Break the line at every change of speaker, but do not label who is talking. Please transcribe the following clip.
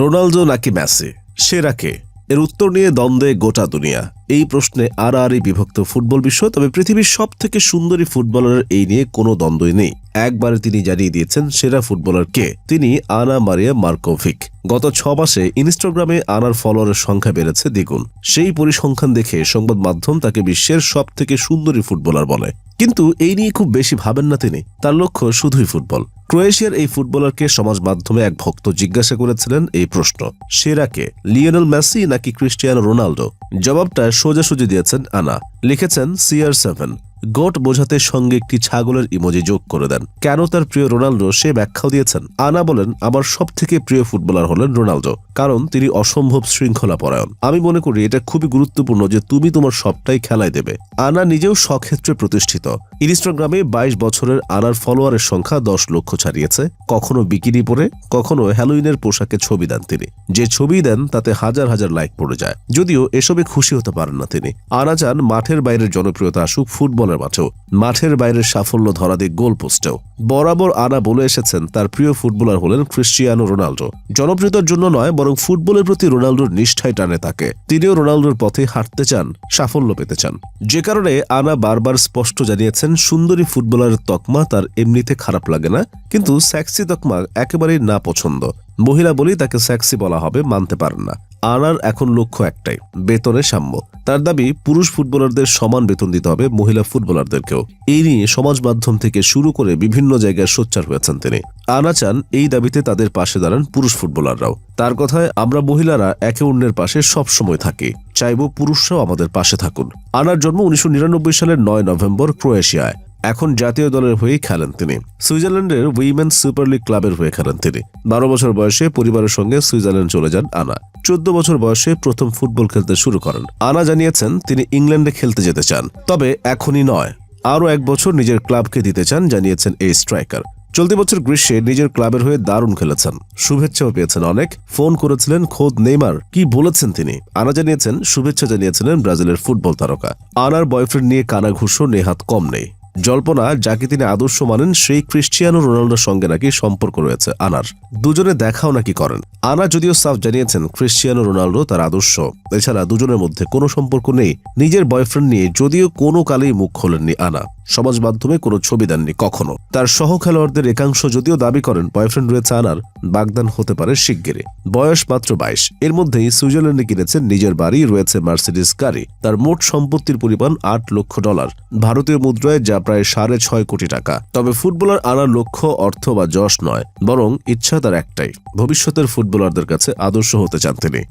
Ronaldo নাকি Messi? সেরা কে? এর উত্তর নিয়ে দ্বন্দ্বে গোটা দুনিয়া। এই প্রশ্নে আরই বিভক্ত ফুটবল বিশ্ব, তবে পৃথিবীর সব থেকে সুন্দরী ফুটবলারের এই নিয়ে কোনো দ্বন্দ্বই নেই। একবারে তিনি জানিয়ে দিয়েছেন সেরা ফুটবলার কে? তিনি আনা মারিয়া মার্কোভিক। গত ছ মাসে ইনস্টাগ্রামে আনার ফলোয়ারের সংখ্যা বেড়েছে, দ্বিগুণ। সেই পরিসংখ্যান দেখে সংবাদ মাধ্যম তাকে বিশ্বের সব থেকে সুন্দরী ফুটবলার বলে। কিন্তু এই নিয়ে খুব বেশি ভাবেন না তিনি। তার লক্ষ্য শুধুই ফুটবল। ক্রোয়েশিয়ার এই ফুটবলারকে সমাজ মাধ্যমে এক ভক্ত জিজ্ঞাসা করেছিলেন এই প্রশ্ন সেরাকে লিওনেল মেসি নাকি ক্রিস্টিয়ানো রোনাল্ডো জবাবটা সোজাসুজি দিয়েছেন আনা, লিখেছেন সিআর সেভেন। গোট বোঝাতে সঙ্গে একটি ছাগলের ইমোজি যোগ করে দেন। কেন তার প্রিয় রোনাল্ডো সে ব্যাখ্যাও দিয়েছেন? আনা বলেন আমার সব থেকে প্রিয় ফুটবলার হলেন রোনাল্ডো কারণ তিনি অসম্ভব শৃঙ্খলা পরায়ণ আমি মনে করি এটা খুবই গুরুত্বপূর্ণ যে তুমি তোমার সবটাই খেলায় দেবে। আনা নিজেও স্বক্ষেত্রে প্রতিষ্ঠিত। ইনস্টাগ্রামে বাইশ বছরের আনার ফলোয়ারের সংখ্যা দশ লক্ষ ছাড়িয়েছে। কখনো বিকিনি পরে, কখনো হ্যালোইনের পোশাকে ছবি দেন তিনি। যে ছবি দেন, তাতে হাজার হাজার লাইক পড়ে যায়। যদিও এসবে খুশি হতে পারেন না তিনি। আনা চান মাঠের বাইরের জনপ্রিয়তা আসুক ফুটবলের মাঠেও। মাঠের বাইরের সাফল্য ধরা দিক গোল পোস্টেও। বরাবর আনা বলে এসেছেন তার প্রিয় ফুটবলার হলেন ক্রিশ্চিয়ানো রোনাল্ডো জনপ্রিয়তার জন্য নয়, বরং ফুটবলের প্রতি রোনাল্ডোর নিষ্ঠায় টানে তাকে। তিনিও রোনাল্ডোর পথে হাঁটতে চান, সাফল্য পেতে চান। যে কারণে আনা বারবার স্পষ্ট জানিয়েছেন, সুন্দরী ফুটবলারের তকমা তার এমনিতে খারাপ লাগে না, কিন্তু স্যাক্সি তকমা একেবারেই না পছন্দ মহিলা বলেই তাকে স্যাক্সি বলা হবে, মানতে পারেন না। আনার এখন লক্ষ্য একটাই, বেতনে সাম্য। তার দাবি, পুরুষ ফুটবলারদের সমান বেতন দিতে হবে মহিলা ফুটবলারদেরকেও। এই নিয়ে সমাজ মাধ্যম থেকে শুরু করে বিভিন্ন জায়গায় সোচ্চার হয়েছেন তিনি। আনা চান এই দাবিতে তাদের পাশে দাঁড়ান পুরুষ ফুটবলাররাও। তার কথায়, আমরা মহিলারা একে অন্যের পাশে সব সময় থাকি। চাইব পুরুষরাও আমাদের পাশে থাকুন। আনার জন্ম উনিশশো নিরানব্বই সালের নয় নভেম্বর ক্রোয়েশিয়ায়। এখন জাতীয় দলের হয়েই খেলেন তিনি। সুইজারল্যান্ডের উইমেন্স সুপার লিগ ক্লাবের হয়ে খেলেন তিনি। বারো বছর বয়সে পরিবারের সঙ্গে সুইজারল্যান্ড চলে যান আনা। চোদ্দ বছর বয়সে প্রথম ফুটবল খেলতে শুরু করেন। আনা জানিয়েছেন, তিনি ইংল্যান্ডে খেলতে যেতে চান, তবে এখনই নয়। আরও এক বছর নিজের ক্লাবকে দিতে চান, জানিয়েছেন এই স্ট্রাইকার। চলতি বছর গ্রীষ্মে নিজের ক্লাবের হয়ে দারুণ খেলেছেন। শুভেচ্ছাও পেয়েছেন অনেক। ফোন করেছিলেন, খোদ নেইমার, কি বলেছেন তিনি? আনা জানিয়েছেন, শুভেচ্ছা জানিয়েছিলেন ব্রাজিলের ফুটবল তারকা। আনার বয়ফ্রেন্ড নিয়ে কানাঘুষো নেহাত কম নেই। জল্পনা, যাকে তিনি আদর্শ মানেন, সেই ক্রিশ্চিয়ানো রোনাল্ডোর সঙ্গে নাকি সম্পর্ক রয়েছে আনার। দুজনে দেখাও নাকি করেন। আনা যদিও সাফ জানিয়েছেন, ক্রিশ্চিয়ানো রোনাল্ডো তার আদর্শ। এছাড়া দুজনের মধ্যে কোনো সম্পর্ক নেই। নিজের বয়ফ্রেন্ড নিয়ে যদিও কোনো কালেই মুখ খোলেননি আনা। সমাজ মাধ্যমে কোনো ছবি দেননি, কখনো। তার সহ খেলোয়াড়দের একাংশ যদিও দাবি করেন, বয়ফ্রেন্ড রয়েছে আনার, বাগদান হতে পারে শিগগিরই। বয়স মাত্র বাইশ। এর মধ্যেই সুইজারল্যান্ডে কিনেছেন, নিজের বাড়ি রয়েছে মার্সিডিস গাড়ি। তার মোট সম্পত্তির পরিমাণ আট লক্ষ ডলার। ভারতীয় মুদ্রায় যা প্রায় সাড়ে ছয় কোটি টাকা। তবে ফুটবলার আনার লক্ষ্য অর্থ বা যশ নয়, বরং ইচ্ছা তার একটাই। ভবিষ্যতের ফুটবলারদের কাছে আদর্শ হতে চান তিনি।